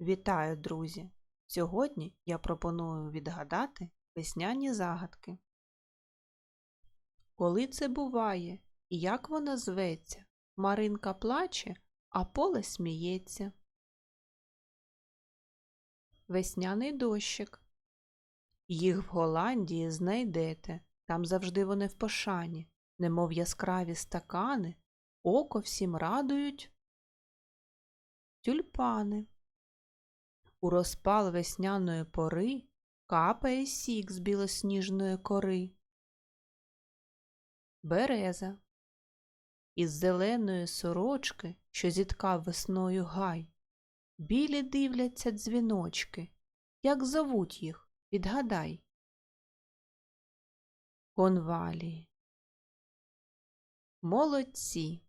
Вітаю, друзі! Сьогодні я пропоную відгадати весняні загадки. Коли це буває і як вона зветься? Маринка плаче, а поле сміється. Весняний дощик. Їх в Голландії знайдете, там завжди вони в пошані, немов яскраві стакани, око всім радують тюльпани. У розпал весняної пори капає сік з білосніжної кори. Береза. Із зеленої сорочки, що зіткав весною гай, білі дивляться дзвіночки. Як зовуть їх, відгадай. Конвалії. Молодці.